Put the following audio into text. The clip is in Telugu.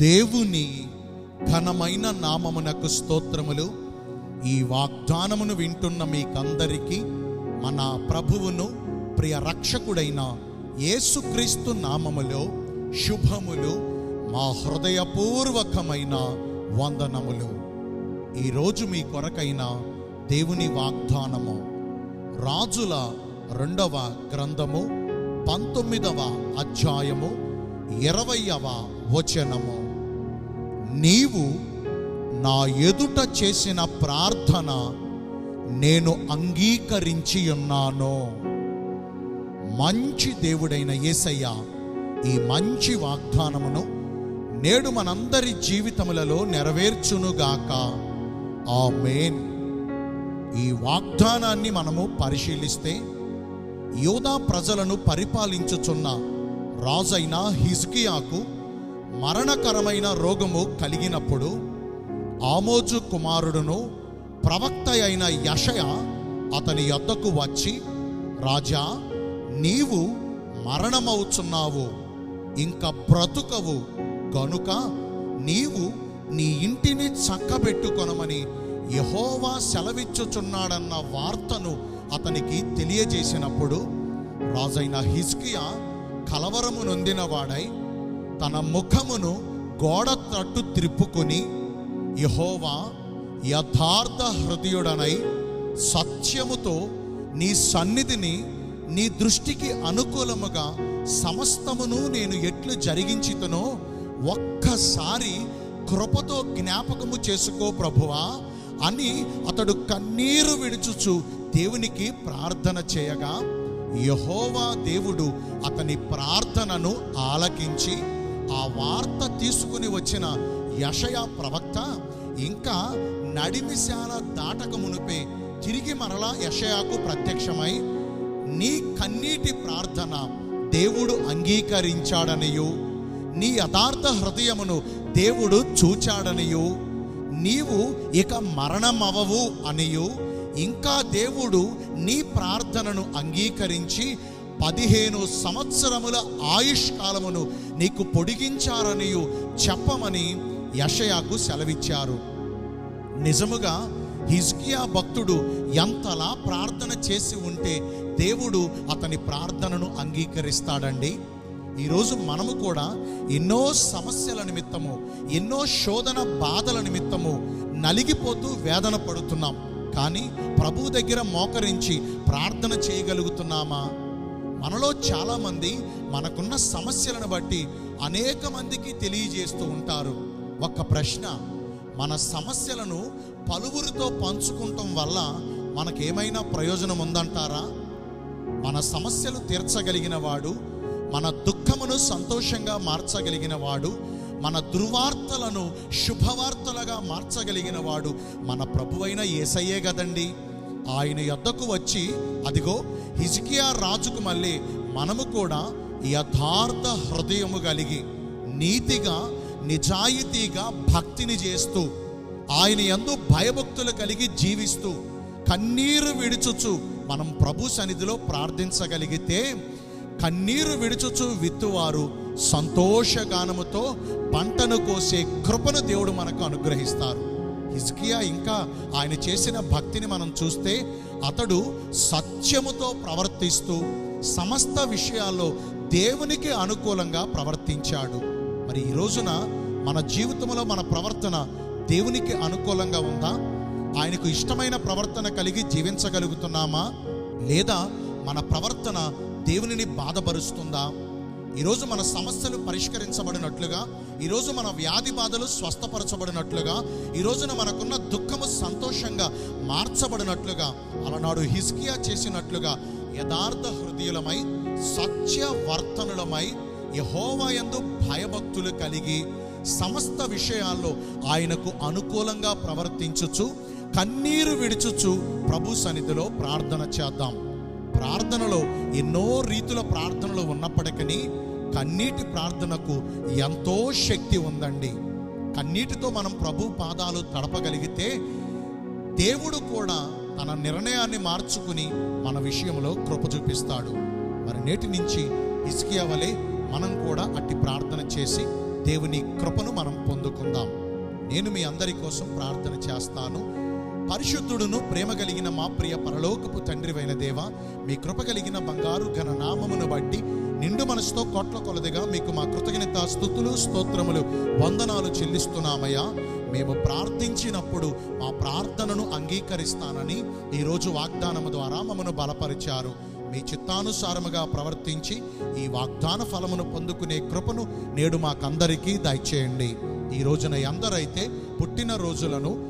దేవుని ఘనమైన నామమునకు స్తోత్రములు. ఈ వాగ్దానమును వింటున్న మీకందరికీ మన ప్రభువును ప్రియ రక్షకుడైన యేసుక్రీస్తు నామములో శుభములు మా హృదయపూర్వకమైన వందనములు. ఈరోజు మీ కొరకైన దేవుని వాగ్దానము. రాజుల రెండవ గ్రంథము పంతొమ్మిదవ అధ్యాయము ఇరవయవ వచనము. నీవు నా ఎదుట చేసిన ప్రార్థన నేను అంగీకరించి ఉన్నాను. మంచి దేవుడైన యేసయ్య ఈ మంచి వాగ్దానమును నేడు మనందరి జీవితములలో నెరవేర్చునుగాక. ఆమేన్. ఈ వాగ్దానాన్ని మనము పరిశీలిస్తే యోధా ప్రజలను పరిపాలించుచున్న రాజైన హిజ్కియాకు మరణకరమైన రోగము కలిగినప్పుడు ఆమోజు కుమారుడును ప్రవక్త అయిన యషయ అతని యొద్దకు వచ్చి రాజా నీవు మరణమవుచున్నావు ఇంకా బ్రతుకవు. గనుక నీవు నీ ఇంటిని చక్కబెట్టుకొనమని యహోవా సెలవిచ్చుచున్నాడన్న వార్తను అతనికి తెలియజేసినప్పుడు రాజైన హిజ్కియా కలవరము నొందినవాడై తన ముఖమును గోడ తట్టు త్రిప్పుకొని యహోవా యథార్థ హృదయుడనై సత్యముతో నీ సన్నిధిని నీ దృష్టికి అనుకూలముగా సమస్తమును నేను ఎట్లు జరిగించితనో ఒక్కసారి కృపతో జ్ఞాపకము చేసుకో ప్రభువా అని అతడు కన్నీరు విడుచుచు దేవునికి ప్రార్థన చేయగా యహోవా దేవుడు అతని ప్రార్థనను ఆలకించి ఆ వార్త తీసుకుని వచ్చిన యషయ ప్రవక్త ఇంకా నడిమిశాల దాటక మునిపే తిరిగి మరలా యషయాకు ప్రత్యక్షమై నీ కన్నీటి ప్రార్థన దేవుడు అంగీకరించాడనియు. నీ యథార్థ హృదయమును దేవుడు చూచాడనియు. నీవు ఇక మరణమవవు అనియు. ఇంకా దేవుడు నీ ప్రార్థనను అంగీకరించి పదిహేను సంవత్సరముల ఆయుష్ కాలమును నీకు పొడిగించారనియు చెప్పమని యషయాకు సెలవిచ్చారు. నిజముగా హిజ్కియా భక్తుడు ఎంతలా ప్రార్థన చేసి ఉంటే దేవుడు అతని ప్రార్థనను అంగీకరిస్తాడండి. ఈరోజు మనము కూడా ఎన్నో సమస్యల నిమిత్తము ఎన్నో శోధన బాధల నిమిత్తము నలిగిపోతూ వేదన పడుతున్నాం. కానీ ప్రభు దగ్గర మోకరించి ప్రార్థన చేయగలుగుతున్నామా? మనలో చాలామంది మనకున్న సమస్యలను బట్టి అనేక మందికి తెలియజేస్తూ ఉంటారు. ఒక ప్రశ్న మన సమస్యలను పలువురితో పంచుకుంటాం వల్ల మనకేమైనా ప్రయోజనం ఉందంటారా? మన సమస్యలు తీర్చగలిగిన వాడు మన దుఃఖమును సంతోషంగా మార్చగలిగిన వాడు మన దుర్వార్తలను శుభవార్తలుగా మార్చగలిగిన వాడు మన ప్రభువైన యేసయ్యే కదండి. ఆయన యొద్దకు వచ్చి అదిగో హిజికియా రాజుకు మళ్ళీ మనము కూడా యథార్థ హృదయము కలిగి నీతిగా నిజాయితీగా భక్తిని చేస్తూ ఆయన యందు భయభక్తులు కలిగి జీవిస్తూ కన్నీరు విడుచుచు మనం ప్రభు సన్నిధిలో ప్రార్థించగలిగితే కన్నీరు విడుచుచు విత్తువారు సంతోషగానముతో పంటను కోసే కృపను దేవుడు మనకు అనుగ్రహిస్తారు. హిజ్కియా ఇంకా ఆయన చేసిన భక్తిని మనం చూస్తే అతడు సత్యముతో ప్రవర్తిస్తూ సమస్త విషయాల్లో దేవునికి అనుకూలంగా ప్రవర్తించాడు. మరి ఈ రోజున మన జీవితంలో మన ప్రవర్తన దేవునికి అనుకూలంగా ఉందా? ఆయనకు ఇష్టమైన ప్రవర్తన కలిగి జీవించగలుగుతున్నామా? లేదా మన ప్రవర్తన దేవునిని బాధపరుస్తుందా? ఈరోజు మన సమస్యలు పరిష్కరించబడినట్లుగా ఈరోజు మన వ్యాధి బాధలు స్వస్థపరచబడినట్లుగా ఈ రోజున మనకున్న దుఃఖము సంతోషంగా మార్చబడినట్లుగా అలనాడు హిస్కియా చేసినట్లుగా యథార్థ హృదయులమై సత్యవర్తనులమై యహోవాయందు భయభక్తులు కలిగి సమస్త విషయాల్లో ఆయనకు అనుకూలంగా ప్రవర్తించుచు కన్నీరు విడుచుచు ప్రభు సన్నిధిలో ప్రార్థన చేద్దాం. ప్రార్థనలో ఎన్నో రీతుల ప్రార్థనలు ఉన్నప్పటికీ కన్నీటి ప్రార్థనకు ఎంతో శక్తి ఉందండి. కన్నీటితో మనం ప్రభు పాదాలు తడపగలిగితే దేవుడు కూడా తన నిర్ణయాన్ని మార్చుకుని మన విషయంలో కృప చూపిస్తాడు. మరి నేటి నుంచి ఇసుకియవలే మనం కూడా అట్టి ప్రార్థన చేసి దేవుని కృపను మనం పొందుకుందాం. నేను మీ అందరి కోసం ప్రార్థన చేస్తాను. పరిశుద్ధుడును ప్రేమ కలిగిన మా ప్రియ పరలోకపు తండ్రివైన దేవ మీ కృప కలిగిన బంగారు ఘన నామమును బట్టి నిండు మనసుతో కోట్ల కొలదిగా మీకు మా కృతజ్ఞత స్థుతులు స్తోత్రములు వందనాలు చెల్లిస్తున్నామయ్యా. మేము ప్రార్థించినప్పుడు మా ప్రార్థనను అంగీకరిస్తానని ఈరోజు వాగ్దానము ద్వారా మమ్మను బలపరిచారు. మీ చిత్తానుసారముగా ప్రవర్తించి ఈ వాగ్దాన ఫలమును పొందుకునే కృపను నేడు మాకందరికీ దయచేయండి. ఈ రోజున ఎందరైతే పుట్టిన రోజులను